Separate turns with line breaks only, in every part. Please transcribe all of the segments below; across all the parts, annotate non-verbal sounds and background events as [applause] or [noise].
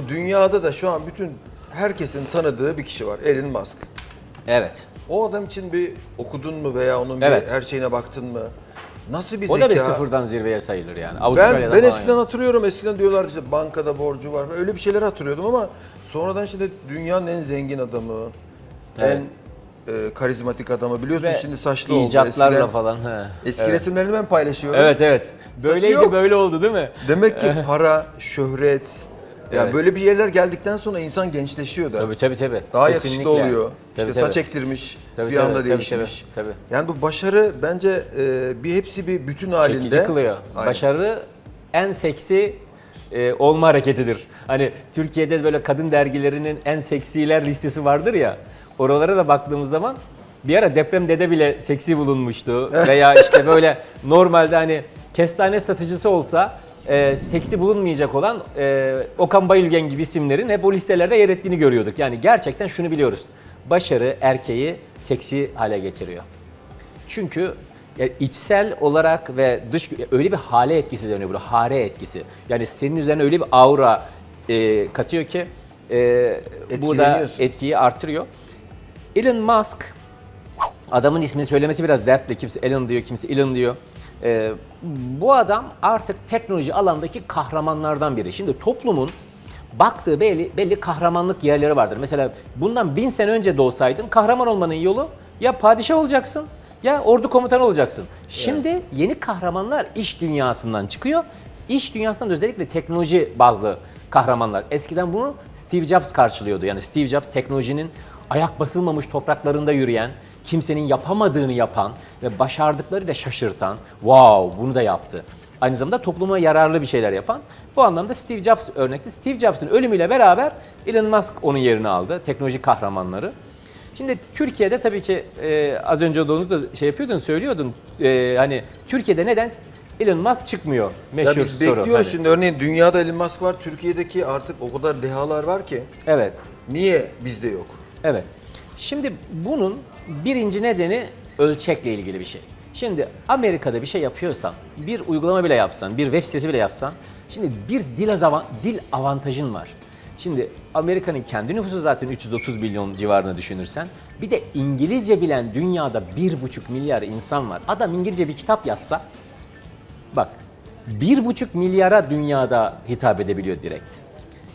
Bu dünyada da şu an bütün herkesin tanıdığı bir kişi var. Elon Musk.
Evet.
O adam için bir okudun mu veya onun
Evet.
bir her şeyine baktın mı? Nasıl bir
O
zeka?
da bir sıfırdan zirveye sayılır yani.
Ben,
Avustralya'dan
ben
falan
eskiden
yani.
hatırlıyorum. Eskiden diyorlar işte bankada borcu var. Öyle bir şeyler hatırlıyordum ama sonradan şimdi dünyanın en zengin adamı,
Evet.
en e, karizmatik adamı biliyorsun
Ve
şimdi saçlı oldu.
icatlarla
Eskiden,
falan. He.
eski
evet.
resimlerini ben paylaşıyorum.
Evet evet. Böyleydi
yok.
böyle oldu değil mi?
Demek ki [laughs] para, şöhret, ya
Evet.
böyle bir yerler geldikten sonra insan gençleşiyor da.
Tabii tabii tabii.
Daha
Kesinlikle.
yakışıklı oluyor.
Tabii,
işte
tabii.
saç ektirmiş,
Tabii,
bir
tabii,
anda
tabii,
değişmiş.
Tabii, tabii.
Yani bu başarı bence e, bir hepsi bir bütün halinde.
Çekici kılıyor.
Aynen.
Başarı en seksi e, olma hareketidir. Hani Türkiye'de böyle kadın dergilerinin en seksiler listesi vardır ya. Oralara da baktığımız zaman bir ara deprem dede bile seksi bulunmuştu. [laughs] Veya işte böyle normalde hani kestane satıcısı olsa e, seksi bulunmayacak olan e, Okan Bayülgen gibi isimlerin hep o listelerde yer ettiğini görüyorduk. Yani gerçekten şunu biliyoruz. Başarı erkeği seksi hale getiriyor. Çünkü ya içsel olarak ve dış öyle bir hale etkisi dönüyor burada. Hare etkisi. Yani senin üzerine öyle bir aura e, katıyor ki e, bu da etkiyi artırıyor. Elon Musk adamın ismini söylemesi biraz dertli. Kimse Elon diyor, kimse Elon diyor. E, bu adam artık teknoloji alandaki kahramanlardan biri. Şimdi toplumun baktığı belli, belli kahramanlık yerleri vardır. Mesela bundan bin sene önce doğsaydın kahraman olmanın yolu ya padişah olacaksın ya ordu komutanı olacaksın. Şimdi yeni kahramanlar iş dünyasından çıkıyor. İş dünyasından özellikle teknoloji bazlı kahramanlar. Eskiden bunu Steve Jobs karşılıyordu. Yani Steve Jobs teknolojinin ayak basılmamış topraklarında yürüyen, kimsenin yapamadığını yapan ve başardıkları da şaşırtan, wow bunu da yaptı. Aynı zamanda topluma yararlı bir şeyler yapan. Bu anlamda Steve Jobs örnekte. Steve Jobs'ın ölümüyle beraber Elon Musk onun yerini aldı. Teknoloji kahramanları. Şimdi Türkiye'de tabii ki e, az önce onu da şey yapıyordun, söylüyordun. E, hani Türkiye'de neden Elon Musk çıkmıyor?
Ya
Meşhur
biz
soru.
bekliyoruz
Hani.
şimdi örneğin dünyada Elon Musk var, Türkiye'deki artık o kadar dehalar var ki
Evet.
niye bizde yok?
Evet. Şimdi bunun birinci nedeni ölçekle ilgili bir şey. Şimdi Amerika'da bir şey yapıyorsan, bir uygulama bile yapsan, bir web sitesi bile yapsan, şimdi bir dil, azava- dil avantajın var. Şimdi Amerika'nın kendi nüfusu zaten 330 milyon civarını düşünürsen, bir de İngilizce bilen dünyada 1,5 milyar insan var. Adam İngilizce bir kitap yazsa, Bak, bir buçuk milyara dünyada hitap edebiliyor direkt.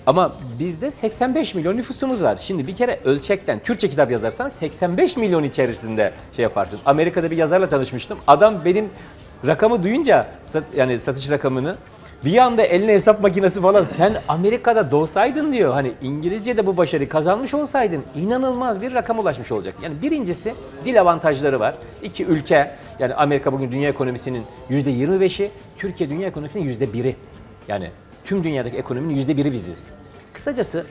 Ama bizde 85 milyon nüfusumuz var. Şimdi bir kere ölçekten Türkçe kitap yazarsan 85 milyon içerisinde şey yaparsın. Amerika'da bir yazarla tanışmıştım. Adam benim rakamı duyunca yani satış rakamını bir anda eline hesap makinesi falan sen Amerika'da doğsaydın diyor. Hani İngilizce'de bu başarıyı kazanmış olsaydın inanılmaz bir rakam ulaşmış olacak. Yani birincisi dil avantajları var. İki ülke yani Amerika bugün dünya ekonomisinin %25'i, Türkiye dünya ekonomisinin %1'i. Yani tüm dünyadaki ekonominin %1'i biziz. Kısacası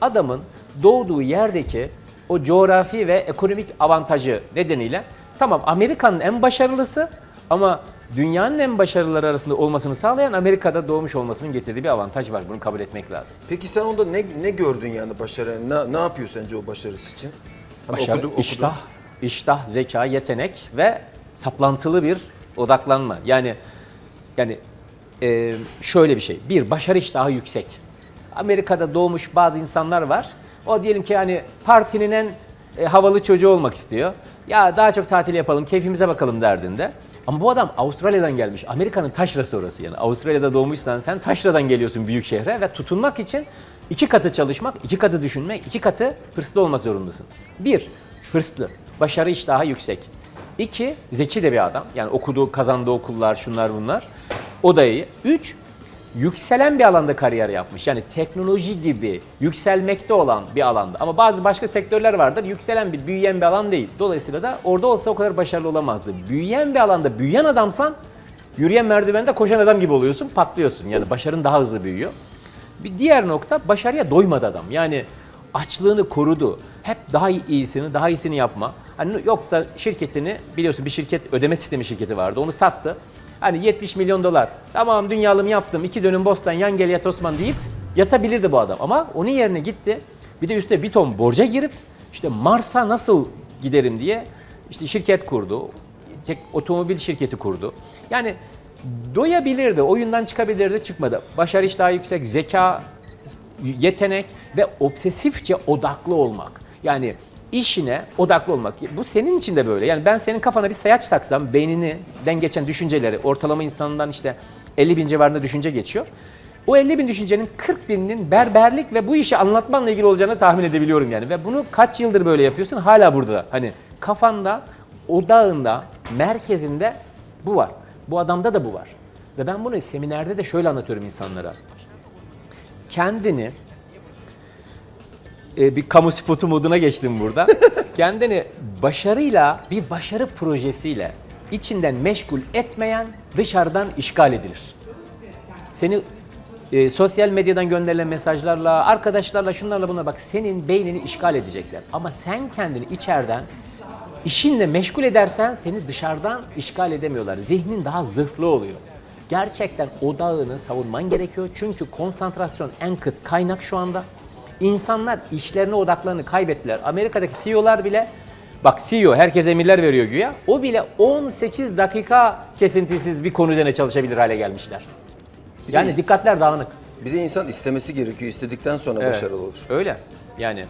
adamın doğduğu yerdeki o coğrafi ve ekonomik avantajı nedeniyle tamam Amerika'nın en başarılısı ama dünyanın en başarılıları arasında olmasını sağlayan Amerika'da doğmuş olmasının getirdiği bir avantaj var. Bunu kabul etmek lazım.
Peki sen onda ne ne gördün yani başarı? Ne, ne yapıyor sence o başarısı için? Hani
Başarı,
okudu- okudu.
iştah, iştah, zeka, yetenek ve saplantılı bir odaklanma. Yani yani e, şöyle bir şey. Bir, başarı iştahı yüksek. Amerika'da doğmuş bazı insanlar var. O diyelim ki hani partinin en e, havalı çocuğu olmak istiyor. Ya daha çok tatil yapalım, keyfimize bakalım derdinde. Ama bu adam Avustralya'dan gelmiş. Amerika'nın taşrası orası yani. Avustralya'da doğmuşsan sen taşradan geliyorsun büyük şehre ve tutunmak için iki katı çalışmak, iki katı düşünmek, iki katı hırslı olmak zorundasın. Bir, hırslı. Başarı iştahı yüksek. İki, zeki de bir adam. Yani okuduğu, kazandığı okullar, şunlar bunlar. O da iyi. Üç, yükselen bir alanda kariyer yapmış. Yani teknoloji gibi yükselmekte olan bir alanda. Ama bazı başka sektörler vardır. Yükselen bir, büyüyen bir alan değil. Dolayısıyla da orada olsa o kadar başarılı olamazdı. Büyüyen bir alanda büyüyen adamsan yürüyen merdivende koşan adam gibi oluyorsun, patlıyorsun. Yani başarın daha hızlı büyüyor. Bir diğer nokta başarıya doymadı adam. Yani açlığını korudu. Hep daha iyisini, daha iyisini yapma. Hani yoksa şirketini biliyorsun bir şirket ödeme sistemi şirketi vardı. Onu sattı. Hani 70 milyon dolar. Tamam dünyalım yaptım. iki dönüm bostan yan gel yat Osman deyip yatabilirdi bu adam. Ama onun yerine gitti. Bir de üstte bir ton borca girip işte Mars'a nasıl giderim diye işte şirket kurdu. Tek otomobil şirketi kurdu. Yani doyabilirdi, oyundan çıkabilirdi, çıkmadı. Başarı iştahı yüksek, zeka yetenek ve obsesifçe odaklı olmak. Yani işine odaklı olmak. Bu senin için de böyle. Yani ben senin kafana bir sayaç taksam beynininden geçen düşünceleri ortalama insandan işte 50 bin civarında düşünce geçiyor. O 50 bin düşüncenin 40 bininin berberlik ve bu işi anlatmanla ilgili olacağını tahmin edebiliyorum yani. Ve bunu kaç yıldır böyle yapıyorsun hala burada. Hani kafanda, odağında, merkezinde bu var. Bu adamda da bu var. Ve ben bunu seminerde de şöyle anlatıyorum insanlara. Kendini e, bir kamu spotu moduna geçtim burada. [laughs] Kendini başarıyla, bir başarı projesiyle içinden meşgul etmeyen dışarıdan işgal edilir. Seni e, sosyal medyadan gönderilen mesajlarla, arkadaşlarla, şunlarla buna bak senin beynini işgal edecekler. Ama sen kendini içeriden işinle meşgul edersen seni dışarıdan işgal edemiyorlar. Zihnin daha zırhlı oluyor. Gerçekten odağını savunman gerekiyor. Çünkü konsantrasyon en kıt kaynak şu anda. İnsanlar işlerine odaklarını kaybettiler. Amerika'daki CEO'lar bile Bak CEO herkese emirler veriyor güya. O bile 18 dakika kesintisiz bir konu üzerine çalışabilir hale gelmişler. Yani dikkatler dağınık.
Bir de insan istemesi gerekiyor. İstedikten sonra
Evet,
başarılı olur.
Öyle. Yani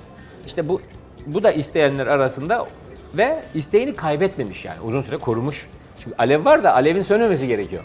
işte bu bu da isteyenler arasında ve isteğini kaybetmemiş yani uzun süre korumuş. Çünkü alev var da alevin sönmemesi gerekiyor.